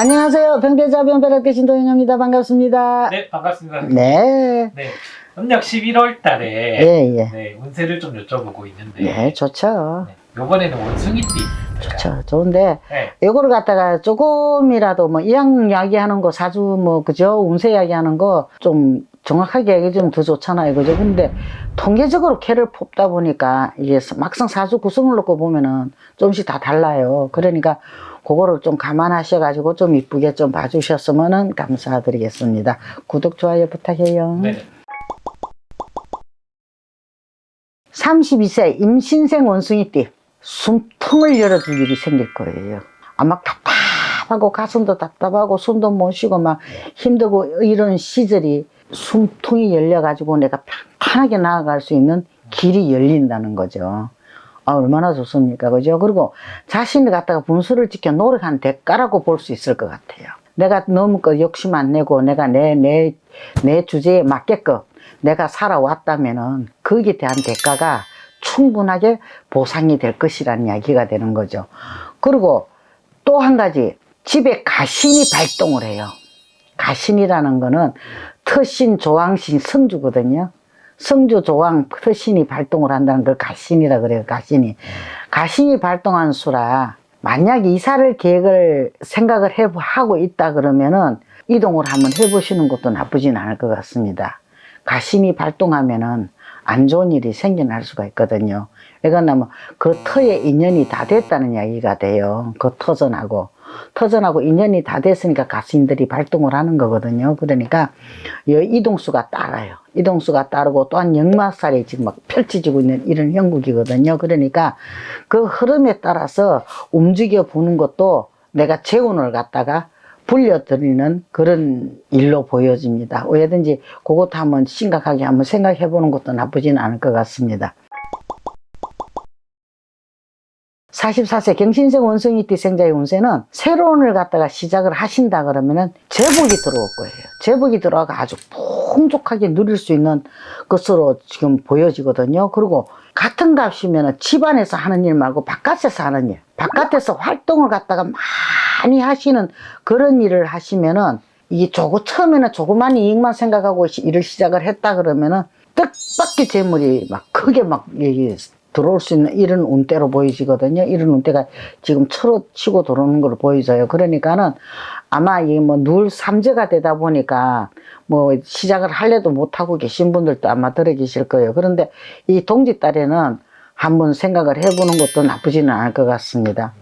안녕하세요. 병대자 병배라 계신 도영입니다. 반갑습니다. 네, 반갑습니다. 네. 네, 음력 11월 달에 예, 예. 네, 운세를 좀 여쭤보고 있는데 네, 좋죠. 네, 요번에는 원숭이띠. 좋죠. 좋은데, 네, 이거를 갖다가 조금이라도 뭐, 이양 이야기하는 거, 사주 뭐, 그죠? 운세 이야기하는 거 좀 정확하게 얘기해주면 더 좋잖아요. 그죠? 근데 통계적으로 캐를 뽑다 보니까 이게 막상 사주 구성을 놓고 보면은 조금씩 다 달라요. 그러니까 그거를 좀 감안하셔가지고 좀 이쁘게 좀 봐주셨으면 감사드리겠습니다. 구독, 좋아요 부탁해요. 네, 32세 임신생 원숭이띠 숨통을 열어줄 일이 생길 거예요. 아마 답답하고 가슴도 답답하고 숨도 못 쉬고 막 힘들고 이런 시절이 숨통이 열려가지고 내가 편하게 나아갈 수 있는 길이 열린다는 거죠. 아, 얼마나 좋습니까? 그죠? 그리고 자신을 갖다가 분수를 지켜 노력한 대가라고 볼 수 있을 것 같아요. 내가 너무 그 욕심 안 내고 내가 내, 내, 내 주제에 맞게끔 내가 살아왔다면은 거기에 대한 대가가 충분하게 보상이 될 것이라는 이야기가 되는 거죠. 그리고 또 한 가지, 집에 가신이 발동을 해요. 가신이라는 거는特신, 조왕신, 성주거든요. 성주, 조왕,特신이 발동을 한다는 걸 가신이라 그래요, 가신이. 가신이 발동한 수라, 만약 이사를 계획을 생각을 해, 하고 있다 그러면은 이동을 한번 해보시는 것도 나쁘진 않을 것 같습니다. 가신이 발동하면은 안 좋은 일이 생겨날 수가 있거든요. 왜냐면 그 터에 인연이 다 됐다는 이야기가 돼요. 그 터전하고. 터전하고 인연이 다 됐으니까 가신들이 발동을 하는 거거든요. 그러니까 이 이동수가 따라요. 이동수가 따르고 또한 역마살이 지금 막 펼쳐지고 있는 이런 형국이거든요. 그러니까 그 흐름에 따라서 움직여 보는 것도 내가 재운을 갖다가 불려드리는 그런 일로 보여집니다. 왜든지 그것도 한번 심각하게 한번 생각해 보는 것도 나쁘진 않을 것 같습니다. 44세 경신생 원숭이 띠 생자의 운세는 새로운을 갖다가 시작을 하신다 그러면은 제복이 들어올 거예요. 제복이 들어가 아주 풍족하게 누릴 수 있는 것으로 지금 보여지거든요. 그리고 같은 값이면은 집안에서 하는 일 말고 바깥에서 하는 일, 바깥에서 활동을 갖다가 많이 하시는 그런 일을 하시면은 이게 조금 처음에는 조그만 이익만 생각하고 시- 일을 시작을 했다 그러면은 뜻밖의 재물이 막 크게 막 여기 들어올 수 있는 이런 운대로 보이지거든요. 이런 운대가 지금 철어 치고 들어오는 걸로 보이져요. 그러니까는 아마 이게 뭐늘 삼재가 되다 보니까 뭐 시작을 할래도 못하고 계신 분들도 아마 들어 계실 거예요. 그런데 이 동지 딸에는 한번 생각을 해보는 것도 나쁘지는 않을 것 같습니다.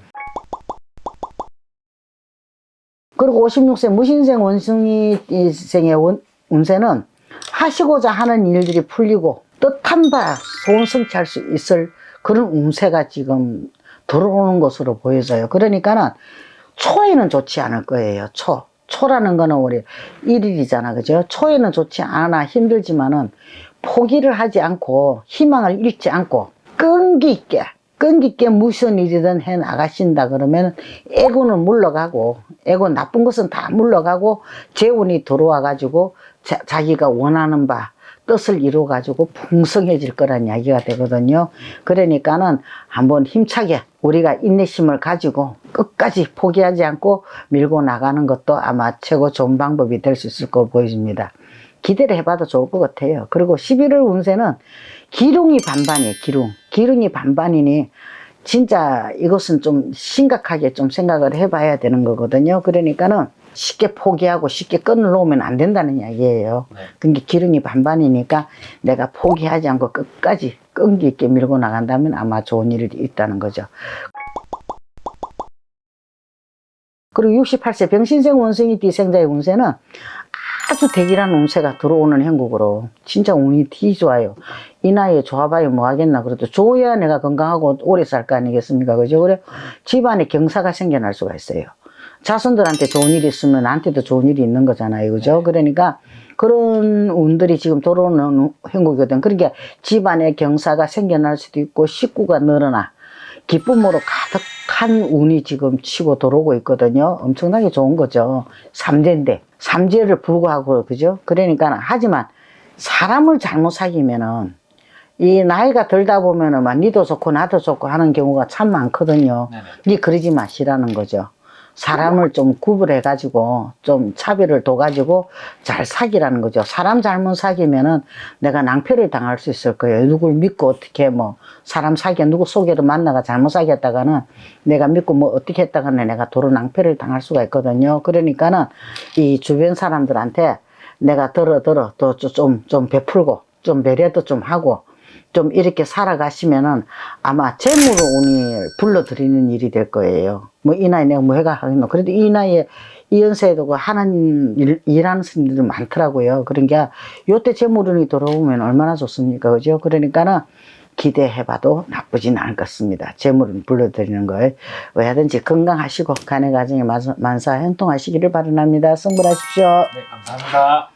그리고 56세 무신생 원숭이 생의 원- 운세는 하시고자 하는 일들이 풀리고 뜻한 바 소원 성취할 수 있을 그런 운세가 지금 들어오는 것으로 보여져요. 그러니까는 초에는 좋지 않을 거예요. 초. 초라는 거는 우리 일일이잖아. 그죠? 초에는 좋지 않아 힘들지만은 포기를 하지 않고 희망을 잃지 않고 끈기 있게 끈기 있게 무슨 일이든 해 나가신다 그러면 애고는 물러가고 애고 나쁜 것은 다 물러가고 재운이 들어와 가지고 자기가 원하는 바 뜻을 이루어 가지고 풍성해질 거란 이야기가 되거든요. 그러니까는 한번 힘차게 우리가 인내심을 가지고 끝까지 포기하지 않고 밀고 나가는 것도 아마 최고 좋은 방법이 될 수 있을 거 보여집니다. 기대를 해봐도 좋을 것 같아요. 그리고 11월 운세는 기lun이 반반이에요, 기lun. 기lun이 반반이니 진짜 이것은 좀 심각하게 좀 생각을 해봐야 되는 거거든요. 그러니까는 쉽게 포기하고 쉽게 끈을 놓으면 안 된다는 이야기예요. 네. 근데 기름이 반반이니까 내가 포기하지 않고 끝까지 끈기 있게 밀고 나간다면 아마 좋은 일이 있다는 거죠. 그리고 68세 병신생 원숭이 띠 생자의 운세는 아주 대기란 운세가 들어오는 행국으로 진짜 운이 티 좋아요. 이 나이에 좋아봐야 뭐 하겠나 그래도 좋아야 내가 건강하고 오래 살 거 아니겠습니까 그죠 그래 집안에 경사가 생겨날 수가 있어요. 자손들한테 좋은 일이 있으면 나한테도 좋은 일이 있는 거잖아요. 그죠? 그러니까 그런 운들이 지금 들어오는 행국이거든. 그러니까 집안에 경사가 생겨날 수도 있고 식구가 늘어나 기쁨으로 가득한 운이 지금 치고 들어오고 있거든요. 엄청나게 좋은 거죠. 삼재인데 삼재를 불구하고 그죠? 그러니까 하지만 사람을 잘못 사귀면은 이 나이가 들다 보면은 막 니도 좋고 나도 좋고 하는 경우가 참 많거든요. 네네. 니 그러지 마시라는 거죠. 사람을 좀 구분해 가지고 좀 차별을 둬 가지고 잘 사귀라는 거죠. 사람 잘못 사귀면은 내가 낭패를 당할 수 있을 거예요. 누굴 믿고 어떻게 뭐 사람 사귀어 누구 속에도 만나가 잘못 사귀었다가는 내가 믿고 뭐 어떻게 했다가는 내가 도로 낭패를 당할 수가 있거든요. 그러니까는 이 주변 사람들한테 내가 들어 들어 또 좀좀 베풀고 좀 배려도 좀 하고 좀 이렇게 살아가시면은 아마 재물로 운이 불러들이는 일이 될 거예요. 뭐 이 나이 내가 뭐 해가 하겠노. 그래도 이 나이에 이 연세에도 그 하는 일, 일하는 스님들이 많더라고요. 그러니까 요때 재물운이 들어오면 얼마나 좋습니까. 그죠? 그러니까는 기대해봐도 나쁘진 않을 것 같습니다. 재물은 불러드리는 걸. 왜 하든지 건강하시고 간의 가정에 만사, 형통하시기를 바랍니다. 승불하십시오. 네, 감사합니다.